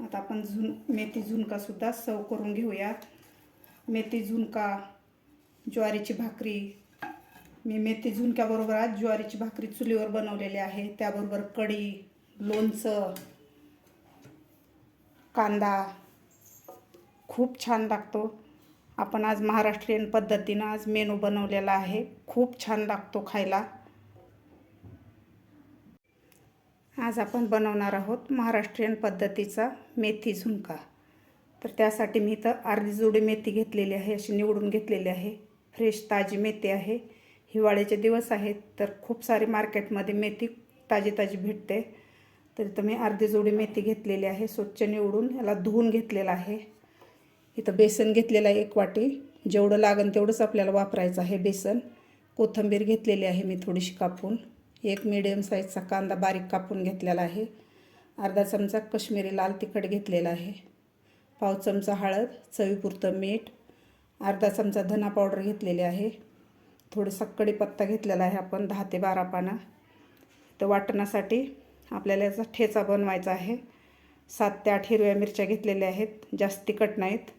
आता आपण झुन मेथी झुणकासुद्धा सर्व करून घेऊया. मेथी झुणका ज्वारीची भाकरी. मी मेथी झुणक्याबरोबर आज ज्वारीची भाकरी चुलीवर बनवलेली आहे. त्याबरोबर कढी लोणचं कांदा. खूप छान लागतो. आपण आज महाराष्ट्रीयन पद्धतीनं आज मेनू बनवलेला आहे. खूप छान लागतो खायला. आज आपण बनवणार आहोत महाराष्ट्रीयन पद्धतीचा मेथी झुणका. तर त्यासाठी मी इथं अर्धी जुडी मेथी घेतलेली आहे अशी निवडून घेतलेली आहे. फ्रेश ताजी मेथी आहे. हिवाळ्याचे दिवस आहेत तर खूप सारी मार्केटमध्ये मेथी ताजी ताजी भेटते. तर इथं मी अर्धी जोडी मेथी घेतलेली आहे स्वच्छ निवडून याला धुवून घेतलेलं आहे. इथं बेसन घेतलेलं आहे एक वाटी. जेवढं लागेल तेवढंच आपल्याला वापरायचं आहे बेसन. कोथिंबीर घेतलेली आहे मी थोडीशी कापून. एक मिडियम साईजचा कांदा बारीक कापून घेतलेला आहे. अर्धा चमचा कश्मीरी लाल तिखट घेतलेला आहे. पाव चमचा हळद चवीपुरतं मीठ अर्धा चमचा धना पावडर घेतलेली आहे. थोडासा कडीपत्ता घेतलेला आहे आपण दहा ते बारा पानं. तर वाटणासाठी आपल्याला याचा ठेचा बनवायचा आहे. सात ते आठ हिरव्या मिरच्या घेतलेल्या आहेत जास्त तिखट नाहीत.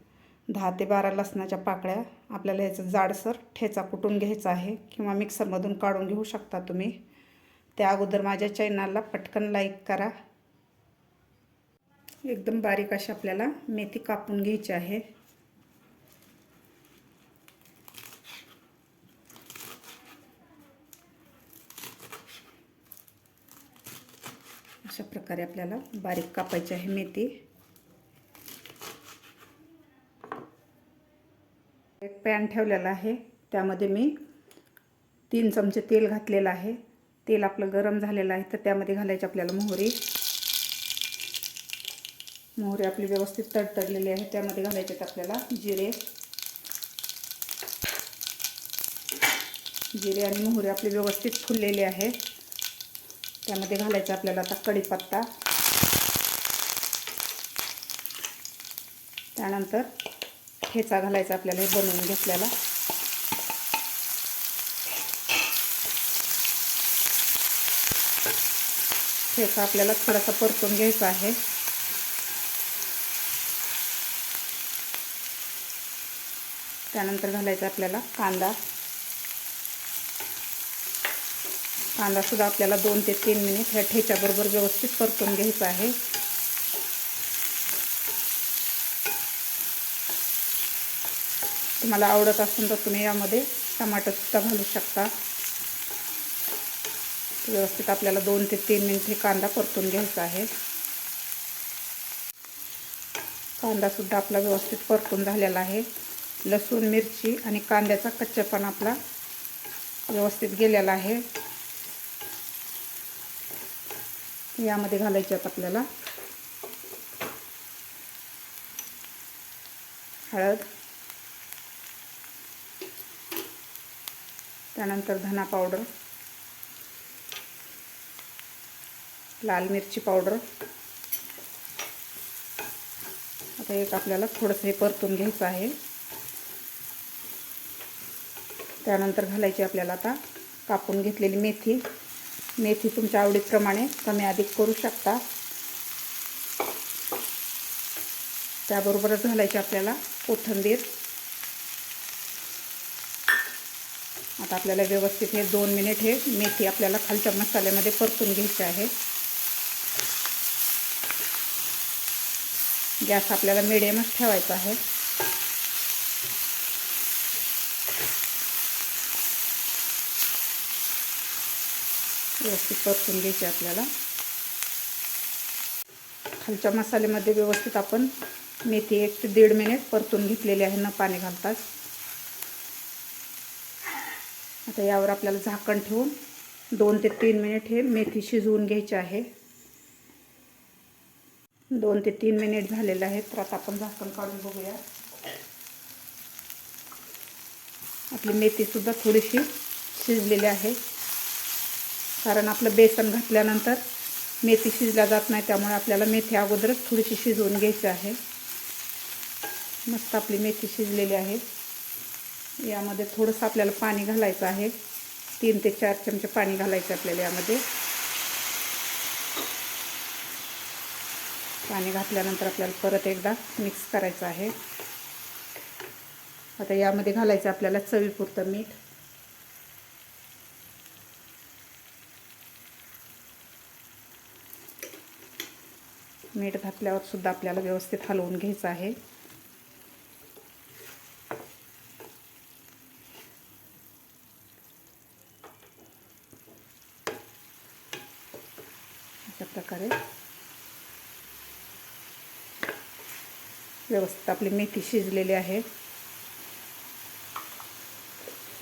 दहा ते बारा लसणाच्या पाकळ्या आपल्याला याचा जाडसर ठेचा कुटून घ्यायचा आहे किंवा मिक्सरमधून काढून घेऊ शकता तुम्ही. त्या अगोदर माझ्या चॅनलला पटकन लाईक करा. एकदम बारीक अशी आपल्याला मेथी कापून घ्यायची आहे. अशा प्रकारे आपल्याला बारीक कापायची आहे मेथी. एक पॅन ठेवलेला आहे. त्यामध्ये मी तीन चमचे तेल घातलेलं आहे. तेल आपलं गरम झालेलं आहे तर त्यामध्ये घालायची आपल्याला मोहरी. मोहरी आपली व्यवस्थित तडतडलेली आहे त्यामध्ये घालायचे आपल्याला जिरे. जिरे आणि मोहरी आपली व्यवस्थित फुललेली आहे. त्यामध्ये घालायचं आपल्याला आता कढीपत्ता. त्यानंतर ठेचा घालायचा आपल्याला हे बनवून घेतल्याला. ठेचा आपल्याला थोडासा परतून घ्यायचा आहे. त्यानंतर घालायचा आपल्याला कांदा. कांदासुद्धा आपल्याला दोन ते तीन मिनिट ह्या ठेच्याबरोबर व्यवस्थित परतून घ्यायचा आहे. तुम्हाला आवडत असेल तर तुम्ही यामध्ये टमाटरसुद्धा घालू शकता. व्यवस्थित आपल्याला दोन ते तीन मिनिट हे कांदा परतून घ्यायचा आहे. कांदासुद्धा आपला व्यवस्थित परतून झालेला आहे. लसूण मिरची आणि कांद्याचा कच्चेपण आपला व्यवस्थित गेलेला आहे. यामध्ये घालायचे आहेत आपल्याला हळद त्यानंतर धना पावडर लाल मिरची पावडर. आता एक आपल्याला थोडंसं हे परतून घ्यायचं आहे. त्यानंतर घालायची आपल्याला आता कापून घेतलेली मेथी. मेथी तुमच्या आवडीप्रमाणे कमी अधिक करू शकता. त्याबरोबरच घालायची आपल्याला कोथिंबीर. आता आपल्याला व्यवस्थित हे दोन मिनिट हे मेथी आपल्याला खालच्या मसाल्यामध्ये परतून घ्यायची आहे. गॅस आपल्याला मिडियमच ठेवायचा आहे. व्यवस्थित परतून घ्यायचे आपल्याला. खालच्या मसाल्यामध्ये व्यवस्थित आपण मेथी एक ते दीड मिनिट परतून घेतलेली आहे न पाणी घालताच. आता यावर आपल्याला झाकण ठेवून दोन ते तीन मिनिट हे मेथी शिजवून घ्यायची आहे. दोन ते तीन मिनिट झालेले आहेत तर आता आपण झाकण काढून बघूया. आपली मेथीसुद्धा थोडीशी शिजलेली आहे. कारण आपलं बेसन घातल्यानंतर मेथी शिजल्या जात नाही त्यामुळे आपल्याला मेथी अगोदरच थोडीशी शिजवून घ्यायची आहे. मस्त आपली मेथी शिजलेली आहे. यामध्ये थोडंसं आपल्याला पाणी घालायचं आहे. तीन ते चार चमचे पाणी घालायचं आपल्याला यामध्ये. पाणी घातल्यानंतर आपल्याला परत एकदा मिक्स करायचं आहे. आता यामध्ये घालायचं आपल्याला चवीपुरतं मीठ. मीठ घातल्यावर सुद्धा आपल्याला व्यवस्थित हलवून घ्यायचं आहे. अशा प्रकारे. व्यवस्थित आपली मेथी शिजलेली आहे.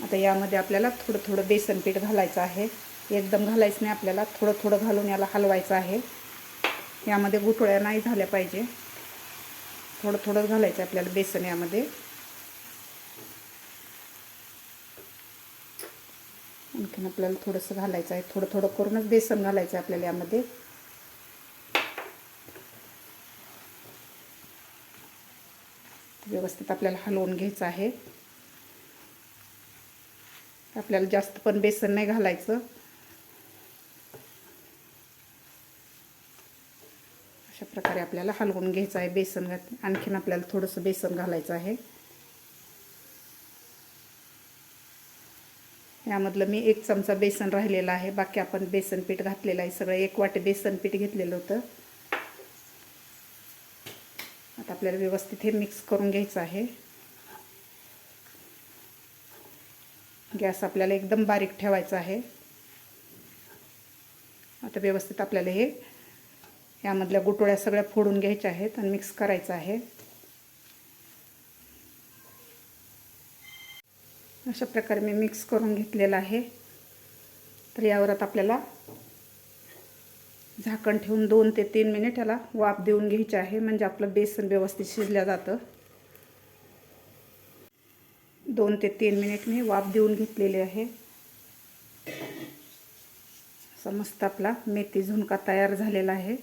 आता यामध्ये आपल्याला थोडं थोडं बेसन पीठ घालायचं आहे. एकदम घालायचं नाही आपल्याला थोडं थोडं घालून याला हलवायचं आहे. यामध्ये गुठळ्या नाही झाल्या पाहिजे. थोडं थोडं घालायचं आपल्याला बेसन यामध्ये. आणखीन आपल्याला थोडंसं घालायचं आहे. थोडं थोडं करूनच बेसन घालायचं आहे आपल्याला यामध्ये. व्यवस्थित आपल्याला हलवून घ्यायचं आहे. आपल्याला जास्त पण बेसन नाही घालायचं. अशा प्रकारे आपल्याला हलवून घ्यायचं आहे बेसन घात आणखीन आपल्याला थोडंसं बेसन घालायचं आहे. यामधलं मी एक चमचा बेसन राहिलेला आहे. बाकी आपण बेसन पीठ घातलेलं आहे. सगळं एक वाटे बेसन पीठ घेतलेलं होतं. आता आपल्याला व्यवस्थित हे मिक्स करून घ्यायचं आहे. गॅस आपल्याला एकदम बारीक ठेवायचा आहे. आता व्यवस्थित आपल्याला हे यामधल्या गुटोळ्या सगळ्या फोडून घ्यायच्या आहेत आणि मिक्स करायचं आहे. अशा प्रकारे मी मिक्स करून घेतलेलं आहे. तर यावर आता आपल्याला झाकण ठेवून दोन ते तीन मिनिट याला वाफ देऊन घ्यायचे आहे. म्हणजे आपलं बेसन व्यवस्थित शिजलं जातं. दोन ते तीन मिनिट मी वाफ देऊन घेतलेली आहे. असा मस्त आपला मेथी झुणका तयार झालेला आहे.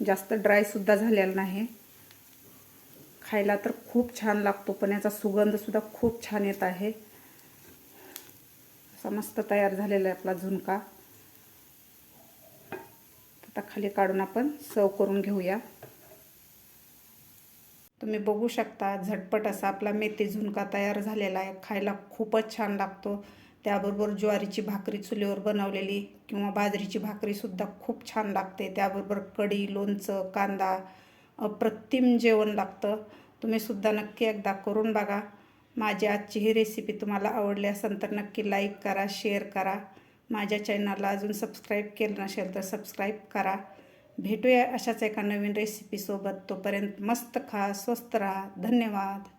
जास्त ड्रायसुद्धा झालेला नाही. खायला तर खूप छान लागतो पण याचा सुगंधसुद्धा खूप छान येत आहे. असा मस्त तयार झालेला आहे आपला झुणका. आता खाली काढून आपण सर्व करून घेऊया. तुम्ही बघू शकता झटपट असा आपला मेथी झुणका तयार झालेला आहे. खायला खूपच छान लागतो. त्याबरोबर ज्वारीची भाकरी चुलीवर बनवलेली किंवा बाजरीची भाकरीसुद्धा खूप छान लागते. त्याबरोबर कढी लोणचं कांदा अप्रतिम जेवण लागतं. तुम्हीसुद्धा नक्की एकदा करून बघा. माझी आजची ही रेसिपी तुम्हाला आवडली असेल तर नक्की लाईक करा शेअर करा. माझ्या चॅनलला अजून सबस्क्राईब केलं नसेल तर सबस्क्राईब करा. भेटूया अशाच एका नवीन रेसिपीसोबत तोपर्यंत मस्त खा स्वस्त राहा. धन्यवाद.